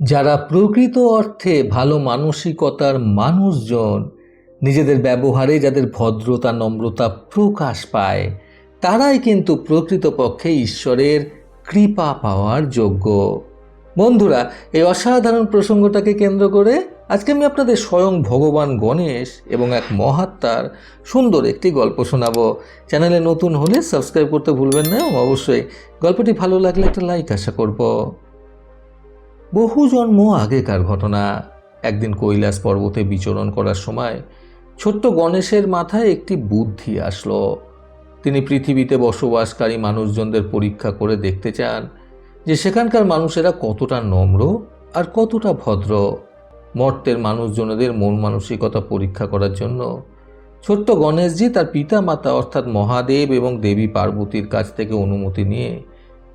যারা প্রকৃত অর্থে ভালো মানসিকতার মানুষজন, নিজেদের ব্যবহারে যাদের ভদ্রতা, নম্রতা প্রকাশ পায়, তারাই কিন্তু প্রকৃতপক্ষে ঈশ্বরের কৃপা পাওয়ার যোগ্য। বন্ধুরা, এই অসাধারণ প্রসঙ্গটাকে কেন্দ্র করে আজকে আমি আপনাদের স্বয়ং ভগবান গণেশ এবং এক মহাত্মার সুন্দর একটি গল্প শোনাবো। চ্যানেলে নতুন হলে সাবস্ক্রাইব করতে ভুলবেন না এবং অবশ্যই গল্পটি ভালো লাগলে একটা লাইক আশা করব। বহু জন্ম আগেকার ঘটনা? একদিন কৈলাস পর্বতে বিচরণ করার সময় ছোট্ট গণেশের মাথায় একটি বুদ্ধি আসলো। তিনি পৃথিবীতে বসবাসকারী মানুষজনদের পরীক্ষা করে দেখতে চান যে সেখানকার মানুষেরা কতটা নম্র আর কতটা ভদ্র। মর্তের মানুষজনদের মন মানসিকতা পরীক্ষা করার জন্য ছোট্ট গণেশজি তার পিতা মাতা অর্থাৎ মহাদেব এবং দেবী পার্বতীর কাছ থেকে অনুমতি নিয়ে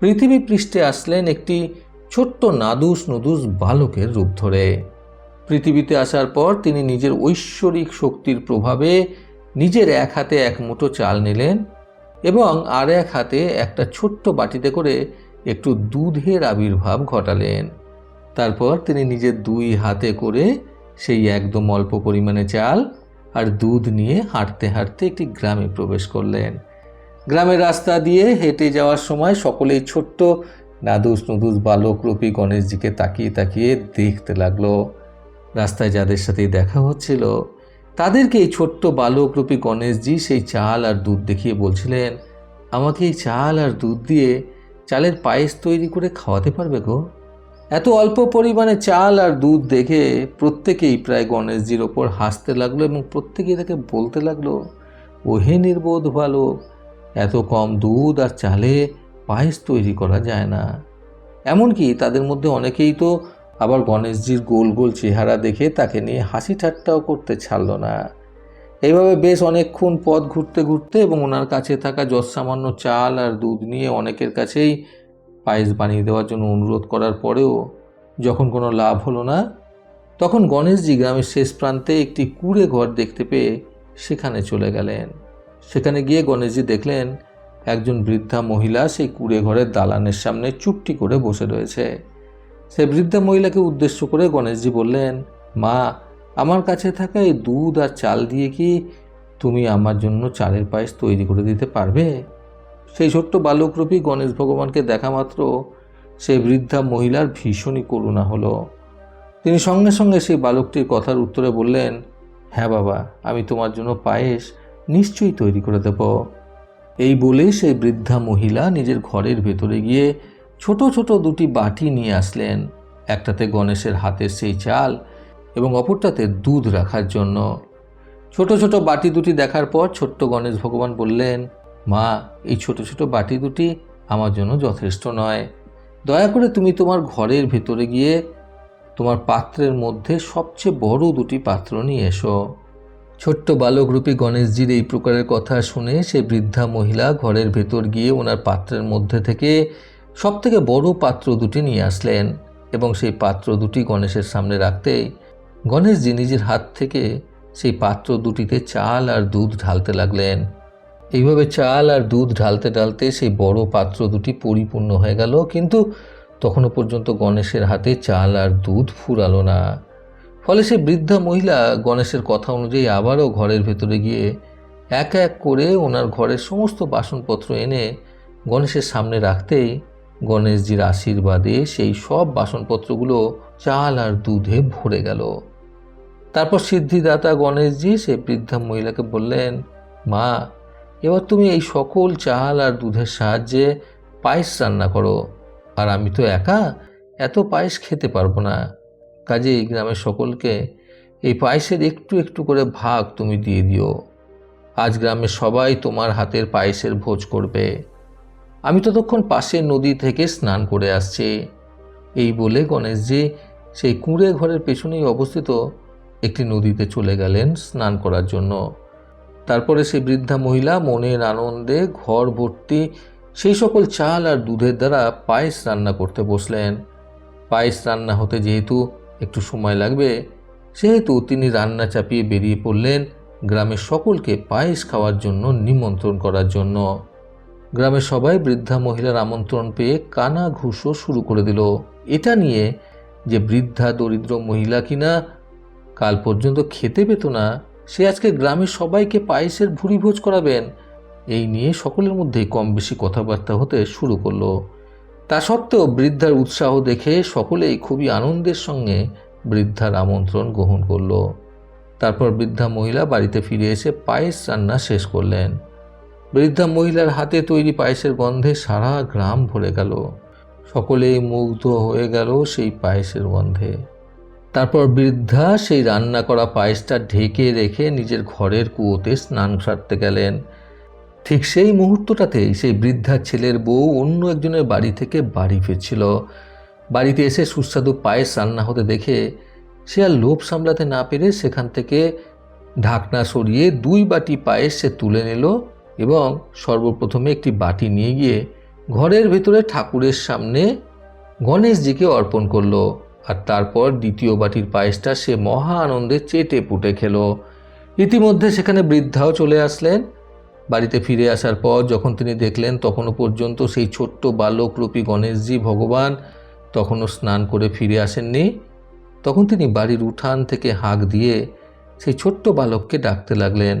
পৃথিবী পৃষ্ঠে আসলেন একটি ছোট্ট নাদুস নুদুস বালকের রূপ ধরে। পৃথিবীতে আসার পর তিনি নিজের ঐশ্বরিক শক্তির প্রভাবে নিজের এক হাতে এক মুঠো চাল নিলেন এবং আর এক হাতে একটা ছোট্ট বাটিতে করে একটু দুধের আবির্ভাব ঘটালেন। তারপর তিনি নিজের দুই হাতে করে সেই একদম অল্প পরিমাণে চাল আর দুধ নিয়ে হাঁটতে হাঁটতে একটি গ্রামে প্রবেশ করলেন। গ্রামের রাস্তা দিয়ে হেঁটে যাওয়ার সময় সকলেই ছোট্ট নাদুস নুদুস বালক রূপী গণেশজিকে তাকিয়ে তাকিয়ে দেখতে লাগল। রাস্তায় যাদের সাথে দেখা হচ্ছিল, তাদেরকে এই ছোট্ট বালক রূপী গণেশজি সেই চাল আর দুধ দেখিয়ে বলছিলেন, আমাকে এই চাল আর দুধ দিয়ে চালের পায়েস তৈরি করে খাওয়াতে পারবে গো? এত অল্প পরিমাণে চাল আর দুধ দেখে প্রত্যেকেই প্রায় গণেশজির ওপর হাসতে লাগল এবং প্রত্যেকেই তাকে বলতে লাগল, ওহে নির্বোধ বালক, এত কম দুধ আর চালে পায়েস তৈরি করা যায় না। এমনকি তাদের মধ্যে অনেকেই তো আবার গণেশজির গোল গোল চেহারা দেখে তাকে নিয়ে হাসি ঠাট্টাও করতে ছাড়ল না। এইভাবে বেশ অনেকক্ষণ পথ ঘুরতে ঘুরতে এবং ওনার কাছে থাকা যৎসামান্য চাল আর দুধ নিয়ে অনেকের কাছেই পায়েস বানিয়ে দেওয়ার জন্য অনুরোধ করার পরেও যখন কোনো লাভ হলো না, তখন গণেশজি গ্রামের শেষ প্রান্তে একটি কুড়ে ঘর দেখতে পেয়ে সেখানে চলে গেলেন। সেখানে গিয়ে গণেশজি দেখলেন একজন বৃদ্ধা মহিলা সেই কুড়ে ঘরের দালানের সামনে চুপটি করে বসে রয়েছে। সে বৃদ্ধা মহিলাকে উদ্দেশ্য করে গণেশজি বললেন, মা, আমার কাছে থাকা এই দুধ আর চাল দিয়ে কি তুমি আমার জন্য চালের পায়েস তৈরি করে দিতে পারবে? সেই ছোট্ট বালকরূপী গণেশ ভগবানকে দেখা মাত্র সেই বৃদ্ধা মহিলার ভীষণই করুণা হলো। তিনি সঙ্গে সঙ্গে সেই বালকটির কথার উত্তরে বললেন হ্যাঁ বাবা, আমি তোমার জন্য পায়েস নিশ্চয়ই তৈরি করে দেব। এই বলে সেই বৃদ্ধা মহিলা নিজের ঘরের ভেতরে গিয়ে ছোট ছোট দুটি বাটি নিয়ে আসলেন। একটাতে গণেশের হাতের সেই চাল এবং অপরটাতে দুধ রাখার জন্য। ছোট ছোট বাটি দুটি দেখার পর ছোট্ট গণেশ ভগবান বললেন, মা, এই ছোট ছোট বাটি দুটি আমার জন্য যথেষ্ট নয়। দয়া করে তুমি তোমার ঘরের ভেতরে গিয়ে তোমার পাত্রের মধ্যে সবচেয়ে বড় দুটি পাত্র নিয়ে এসো। ছোট্ট বালকরূপী গণেশজির এই প্রকারের কথা শুনে সে বৃদ্ধা মহিলা ঘরের ভেতর গিয়ে ওনার পাত্রের মধ্যে থেকে সব থেকে বড় পাত্র দুটি নিয়ে আসলেন এবং সেই পাত্র দুটি গণেশের সামনে রাখতেই গণেশজি নিজের হাত থেকে সেই পাত্র দুটিতে চাল আর দুধ ঢালতে লাগলেন। এইভাবে চাল আর দুধ ঢালতে ঢালতে সেই বড় পাত্র দুটি পরিপূর্ণ হয়ে গেল, কিন্তু তখনও পর্যন্ত গণেশের হাতে চাল আর দুধ ফুরালো না। ফলে সে বৃদ্ধা মহিলা গণেশের কথা অনুযায়ী আবারও ঘরের ভেতরে গিয়ে এক এক করে ওনার ঘরের সমস্ত বাসনপত্র এনে গণেশের সামনে রাখতেই গণেশজির আশীর্বাদে সেই সব বাসনপত্রগুলো চাল আর দুধে ভরে গেল। তারপর সিদ্ধিদাতা গণেশজি সেই বৃদ্ধা মহিলাকে বললেন, মা, এবার তুমি এই সকল চাল আর দুধের সাহায্যে পায়েস রান্না করো, আর আমি তো একা, এত পায়েস খেতে পারব না। কাজে এই গ্রামের সকলকে এই পায়েসের একটু একটু করে ভাগ তুমি দিয়ে দিও। আজ গ্রামের সবাই তোমার হাতের পায়েসের ভোজ করবে। আমি ততক্ষণ পাশের নদী থেকে স্নান করে আসছি। এই বলে গণেশজি সেই কুঁড়ে ঘরের পেছনেই অবস্থিত একটি নদীতে চলে গেলেন স্নান করার জন্য। তারপরে সেই বৃদ্ধা মহিলা মনের আনন্দে ঘর ভর্তি সেই সকল চাল আর দুধের দ্বারা পায়েস রান্না করতে বসলেন। পায়েস রান্না হতে যেহেতু একটু সময় লাগবে। সেহেতু তিনি রান্না চাপিয়ে বেরিয়ে পড়লেন গ্রামের সকলকে পায়েস খাওয়ার জন্য নিমন্ত্রণ করার জন্য। গ্রামের সবাই বৃদ্ধা মহিলার আমন্ত্রণ পেয়ে কানা ঘুষো শুরু করে দিল। এটা নিয়ে যে বৃদ্ধা দরিদ্র মহিলা কিনা, কাল পর্যন্ত খেতে পেত না, সে আজকে গ্রামের সবাইকে পায়েসের ভুরি ভোজ করাবেন। এই নিয়ে সকলের মধ্যেই কম বেশি কথাবার্তা হতে শুরু করল। তা সত্ত্বেও বৃদ্ধার উৎসাহ দেখে সকলেই খুবই আনন্দের সঙ্গে বৃদ্ধার আমন্ত্রণ গ্রহণ করল। তারপর বৃদ্ধা মহিলা বাড়িতে ফিরে এসে পায়েস রান্না শেষ করলেন। বৃদ্ধা মহিলার হাতে তৈরি পায়েসের গন্ধে সারা গ্রাম ভরে গেল। সকলেই মুগ্ধ হয়ে গেল সেই পায়েসের গন্ধে। তারপর বৃদ্ধা সেই রান্না করা পায়েসটা ঢেকে রেখে নিজের ঘরের কুয়োতে স্নান সারতে গেলেন। ঠিক সেই মুহূর্তটাতেই সেই বৃদ্ধা ছেলের বউ অন্য একজনের বাড়ি থেকে বাড়ি ফিরছিল। বাড়িতে এসে সুস্বাদু পায়েস রান্না হতে দেখে সে আর লোভ সামলাতে না পেরে সেখান থেকে ঢাকনা সরিয়ে দুই বাটি পায়েস সে তুলে নিল এবং সর্বপ্রথমে একটি বাটি নিয়ে গিয়ে ঘরের ভেতরে ঠাকুরের সামনে গণেশজিকে অর্পণ করল আর তারপর দ্বিতীয় বাটির পায়েসটা সে মহা আনন্দে চেটে পুটে খেলো। ইতিমধ্যে সেখানে বৃদ্ধাও চলে আসলেন বাড়িতে ফিরে আসার পর যখন তিনি দেখলেন তখনও পর্যন্ত সেই ছোট্ট বালকরূপী গণেশজি ভগবান তখনও স্নান করে ফিরে আসেননি, তখন তিনি বাড়ির উঠান থেকে হাঁক দিয়ে সেই ছোট্ট বালককে ডাকতে লাগলেন।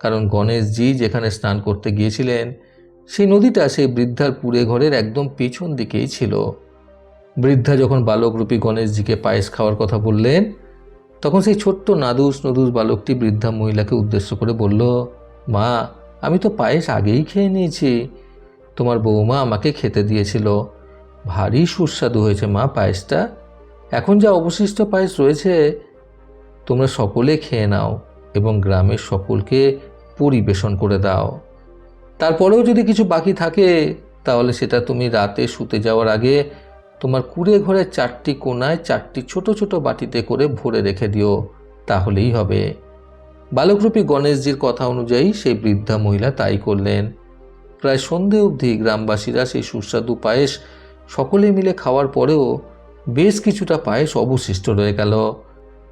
কারণ গণেশজি যেখানে স্নান করতে গিয়েছিলেন, সেই নদীটা সেই বৃদ্ধার পুরে ঘরের একদম পেছন দিকেই ছিল। বৃদ্ধা যখন বালকরূপী গণেশজিকে পায়েস খাওয়ার কথা বললেন, তখন সেই ছোট্ট নাদুস নদুস বালকটি বৃদ্ধা মহিলাকে উদ্দেশ্য করে বলল, মা আমি তো পায়েস আগেই খেয়ে নিয়েছি। তোমার বৌমা আমাকে খেতে দিয়েছিল। ভারী সুস্বাদু হয়েছে মা পায়েসটা। এখন যা অবশিষ্ট পায়েস রয়েছে, তোমরা সকলে খেয়ে নাও এবং গ্রামের সকলকে পরিবেশন করে দাও। তারপরেও যদি কিছু বাকি থাকে, তাহলে সেটা তুমি রাতে শুতে যাওয়ার আগে তোমার কুড়ে ঘরের চারটি কোনায় চারটি ছোট ছোট বাটিতে করে ভরে রেখে দিও। তাহলেই হবে। বালকরূপী গণেশজির কথা অনুযায়ী সেই বৃদ্ধা মহিলা তাই করলেন। প্রায় সন্ধে অবধি গ্রামবাসীরা সেই সুস্বাদু পায়েস সকলে মিলে খাওয়ার পরেও বেশ কিছুটা পায়েস অবশিষ্ট রয়ে গেল।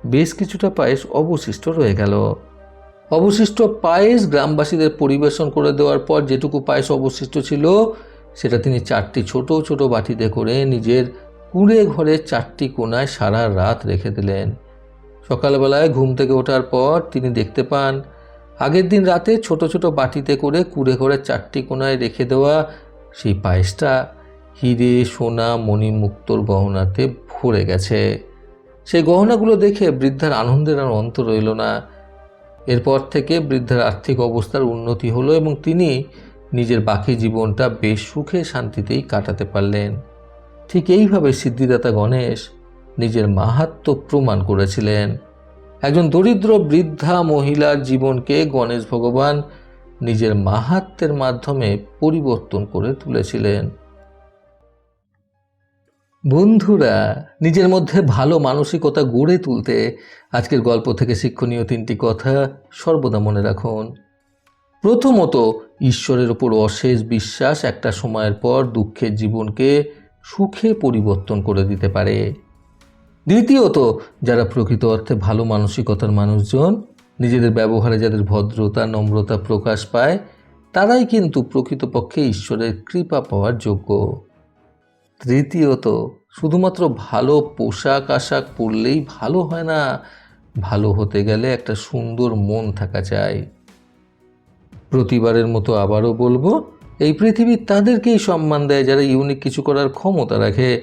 বেশ কিছুটা পায়েস অবশিষ্ট রয়ে গেল। অবশিষ্ট পায়েস গ্রামবাসীদের পরিবেশন করে দেওয়ার পর যেটুকু পায়েস অবশিষ্ট ছিল, সেটা তিনি চারটি ছোট ছোট বাটিতে করে নিজের কুড়ে ঘরের চারটি কোনায় সারা রাত রেখে দিলেন। সকালবেলায় ঘুম থেকে ওঠার পর তিনি দেখতে পান, আগের দিন রাতে ছোট ছোট বাটিতে করে কুড়ে করে চারটি কোনায় রেখে দেওয়া সেই পায়েসটা হিরে, সোনা, মণিমুক্তর গহনাতে ভরে গেছে। সেই গহনাগুলো দেখে বৃদ্ধার আনন্দের আর অন্ত রইল না। এরপর থেকে বৃদ্ধার আর্থিক অবস্থার উন্নতি হলো এবং তিনি নিজের বাকি জীবনটা বেশ সুখে শান্তিতেই কাটাতে পারলেন। ঠিক এইভাবে সিদ্ধিদাতা গণেশ নিজের মাহাত্ম প্রমাণ করেছিলেন। একজন দরিদ্র বৃদ্ধা মহিলার জীবনকে গণেশ ভগবান নিজের মাহাত্মের মাধ্যমে পরিবর্তন করে তুলেছিলেন। বন্ধুরা, নিজের মধ্যে ভালো মানসিকতা গড়ে তুলতে আজকের গল্প থেকে শিক্ষণীয় তিনটি কথা সর্বদা মনে রাখুন। প্রথমত, ঈশ্বরের ওপর অশেষ বিশ্বাস একটা সময়ের পর দুঃখের জীবনকে সুখে পরিবর্তন করে দিতে পারে। দ্বিতীয়ত, যারা প্রকৃত অর্থে ভালো মানসিকতার মানুষজন, নিজেদের ব্যবহারে যাদের ভদ্রতা, নম্রতা প্রকাশ পায়, তারাই কিন্তু প্রকৃতপক্ষে ঈশ্বরের কৃপা পাওয়ার যোগ্য। তৃতীয়ত, শুধুমাত্র ভালো পোশাক আশাক পরলেই ভালো হয় না, ভালো হতে গেলে একটা সুন্দর মন থাকা চাই। প্রতিবারের মতো আবারও বলব, এই পৃথিবী তাদেরকেই সম্মান দেয় যারা ইউনিক কিছু করার ক্ষমতা রাখে।